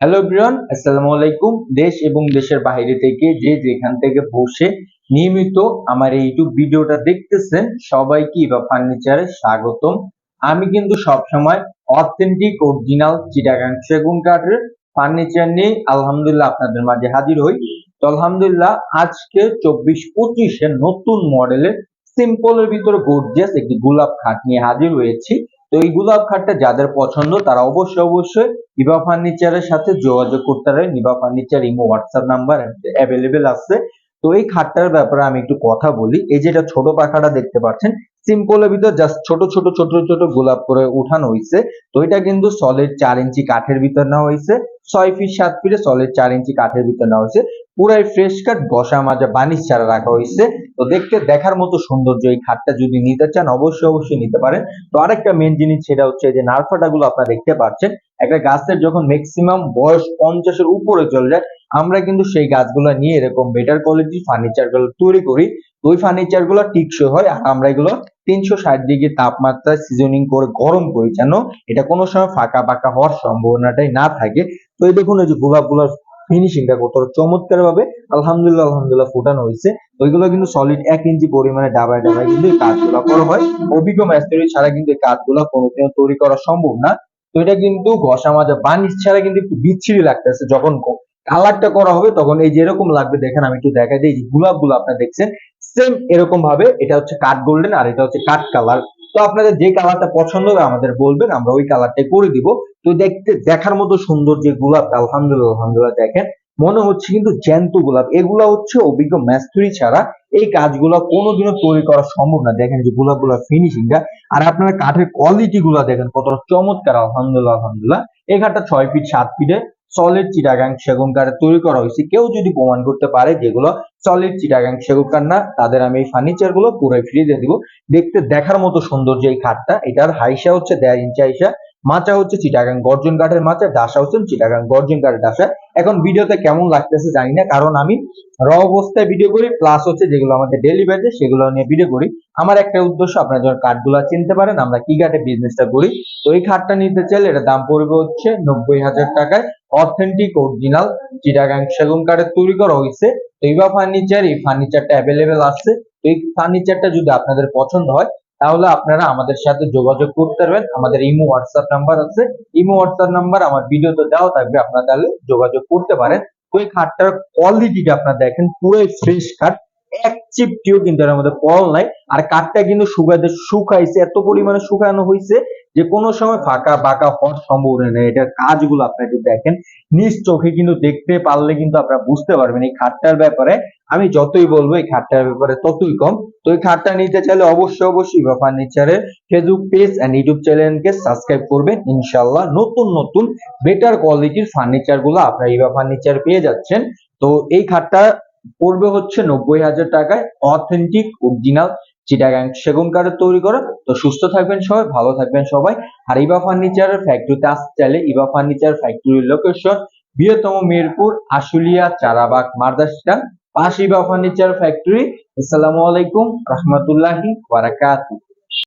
Hello everyone আসসালামু আলাইকুম দেশ এবং দেশের বাইরে থেকে যে যেখান থেকে বসে নিয়মিত আমার এই ইউটিউব ভিডিওটা দেখতেছেন, সবাইকে ইভা ফার্নিচারে স্বাগতম। আমি কিন্তু সবসময় অথেন্টিক অরিজিনাল চিটাগাং সেগুন কাঠের ফার্নিচার নিয়ে আলহামদুলিল্লাহ আপনাদের মাঝে হাজির হই। তো আলহামদুলিল্লাহ, আজকে চব্বিশ পঁচিশের নতুন মডেলের সিম্পলের ভিতরে গর্জিয়াস একটি গোলাপ খাট নিয়ে হাজির হয়েছি। তো এই গোলাপ খাটটা যাদের পছন্দ, তারা অবশ্যই অবশ্যই ইভা ফার্নিচারের সাথে যোগাযোগ করতে পারেন। Eva furniture imo WhatsApp number available আছে। তো এই খাটটার ব্যাপারে আমি একটু কথা বলি। এই যেটা ছোট পাখাটা দেখতে পাচ্ছেন সিম্পলের ভিতর জাস্ট ছোট ছোট ছোট ছোট গোলাপ করে উঠানো হয়েছে তো এটা কিন্তু সলিড চার ইঞ্চি কাঠের ভিতর নেওয়া হয়েছে ছয় ফিট সাত ফিটে সলিড চার ইঞ্চি কাঠের ভিতর নেওয়া হয়েছে। পুরাই ফ্রেশ কাঠ বসা মাজা বানিশ ছাড়া রাখা হয়েছে। তো দেখতে, দেখার মতো সৌন্দর্য এই খাটটা যদি নিতে চান, অবশ্যই অবশ্যই নিতে পারেন। তো আরেকটা মেন জিনিস সেটা হচ্ছে যে নারফাটা গুলো আপনারা দেখতে পাচ্ছেন, একটা গাছের যখন ম্যাক্সিমাম বয়স পঞ্চাশের উপরে চলে যায়, আমরা কিন্তু সেই গাছগুলো নিয়ে এরকম বেটার কোয়ালিটির ফার্নিচারগুলো তৈরি করি। ওই ফার্নিচারগুলো টিকসই হয়, আর আমরা এগুলো তিনশো ষাট ডিগ্রি তাপমাত্রায় সিজনিং করে গরম করি যেন এটা কোনো সময় ফাঁকা ফাঁকা হওয়ার সম্ভাবনাটাই না থাকে। তো এই দেখুন, এই যে গোলাপগুলোর ফিনিশিংটা কত চমৎকার ভাবে আলহামদুলিল্লাহ আলহামদুলিল্লাহ ফুটানো হয়েছে। ওইগুলো কিন্তু সলিড এক ইঞ্চি পরিমাণে ডাবায় ডাবায় কিন্তু কাজগুলো করা হয়। অভিজ্ঞ ম্যাস্টারি ছাড়া কিন্তু এই কাজগুলো কোনোদিনও তৈরি করা সম্ভব না। তো এটা কিন্তু ঘষা মাজা বানিশ ছাড়া কিন্তু একটু বিচ্ছিরি লাগতেছে যখন কালারটা করা হবে তখন এই যে এরকম লাগবে, দেখেন আমি একটু দেখাই দিই গোলাপগুলো আপনারা দেখছেন সেম এরকম ভাবে এটা হচ্ছে কাঠ গোল্ডেন আর এটা হচ্ছে কাঠ কালার তো আপনাদের যে কালারটা পছন্দ হবে আমাদের বলবেন, আমরা ওই কালারটাই করে দিব। তো দেখতে, দেখার মতো সুন্দর যে গোলাপটা আলহামদুলিল্লাহ আলহামদুলিল্লাহ দেখেন, মনে হচ্ছে কিন্তু জ্যান্ত গোলাপ। এগুলা হচ্ছে অভিজ্ঞ ম্যাস্ট্রি ছাড়া এই কাজগুলো কোনোদিনও তৈরি করা সম্ভব না। দেখেন যে গোলাপগুলার ফিনিশিংটা আর আপনারা কাঠের কোয়ালিটি গুলা দেখেন কতটা চমৎকার, আলহামদুলিল্লাহ আলহামদুলিল্লাহ। এই কাঠটা ছয় ফিট সাত ফিটে সলিড চিটাগাং সেগুন কাঠে তৈরি করা হয়েছে। কেউ যদি প্রমাণ করতে পারে যেগুলো সলিড চিটাগাং সেগুন কাঠ না, তাদের আমি এই ফার্নিচারগুলো পুরোই ফ্রি দিয়ে দিব। দেখতে দেখার মতো সৌন্দর্য এই খাটটা। এটার হাইসা হচ্ছে দেড় ইঞ্চি হাইসা, মাচা হচ্ছে চিটাগাং গর্জন কাঠের মাচা, ডাসা হচ্ছে চিটাগাং গর্জন কাঠের ডাসা। এখন ভিডিওতে কেমন লাগতেছে জানি না, কারণ আমি র অবস্থায় ভিডিও করি প্লাস হচ্ছে যেগুলো আমাদের ডেলি বেজে সেগুলো নিয়ে ভিডিও করি। আমার একটা উদ্দেশ্য, আপনারা যখন কাঠগুলো চিনতে পারেন, আমরা কি কাঠে বিজনেসটা করি? তো এই খাটটা নিতে চাইলে এটা দাম পড়বে হচ্ছে নব্বই হাজার টাকায়। অথেন্টিক অরিজিনাল চিটাগাং সেগুন কাঠের তৈরি করা হয়েছে। তো ফার্নিচার এই ফার্নিচারটা অ্যাভেলেবেল আছে। তো এই ফার্নিচারটা যদি আপনাদের পছন্দ হয়, তাহলে আপনারা আমাদের সাথে যোগাযোগ করতে পারবেন। আমাদের ইমো হোয়াটসঅ্যাপ নাম্বার আছে। ইমো হোয়াটসঅ্যাপ নাম্বার আমার ভিডিওতে দেওয়া থাকবে, আপনারা তাহলে যোগাযোগ করতে পারেন। এই খাটটার কোয়ালিটিটা আপনারা দেখেন পুরো ফ্রেশ খাট এক চিপটিও কিন্তু এর মধ্যে পল নাই। আর কাঠটা কিন্তু শুকাইতে শুকাইছে, এত পরিমাণে শুকানো হয়েছে যে কোনো সময় ফাঁকা বাঁকা হওয়ার সম্ভাবনা নেই। এটার কাজগুলো আপনারা একটু দেখেন। নিজ চোখে কিন্তু দেখতে পারলে কিন্তু আপনারা বুঝতে পারবেন এই খাটটার ব্যাপারে। আমি যতই বলব এই খাটটার ব্যাপারে ততই কম। তো এই খাটটা নিতে চাইলে অবশ্যই অবশ্যই বা ফার্নিচারের ফেসবুক পেজ এন্ড ইউটিউব চ্যানেলকে সাবস্ক্রাইব করবেন। ইনশাল্লাহ নতুন নতুন বেটার কোয়ালিটির ফার্নিচারগুলো আপনারা ইভা ফার্নিচার পেয়ে যাচ্ছেন। তো এই খাটটা পড়বে হচ্ছে নব্বই হাজার টাকায় অথেন্টিক অরিজিনাল চিটাগাং সেগুন কাঠের তৈরি করা। তো সুস্থ থাকবেন সবাই, ভালো থাকবেন সবাই। আর ইবা ফার্নিচারের ফ্যাক্টরিতে আসতে চাইলে ইবা ফার্নিচার ফ্যাক্টরির লোকেশন বৃহত্তম মিরপুর, আশুলিয়া, চারাবাগ মারদাস পাশ ইবা ফার্নিচার ফ্যাক্টরি আসসালামু আলাইকুম, রহমতুল্লাহি বারাকাতুহু।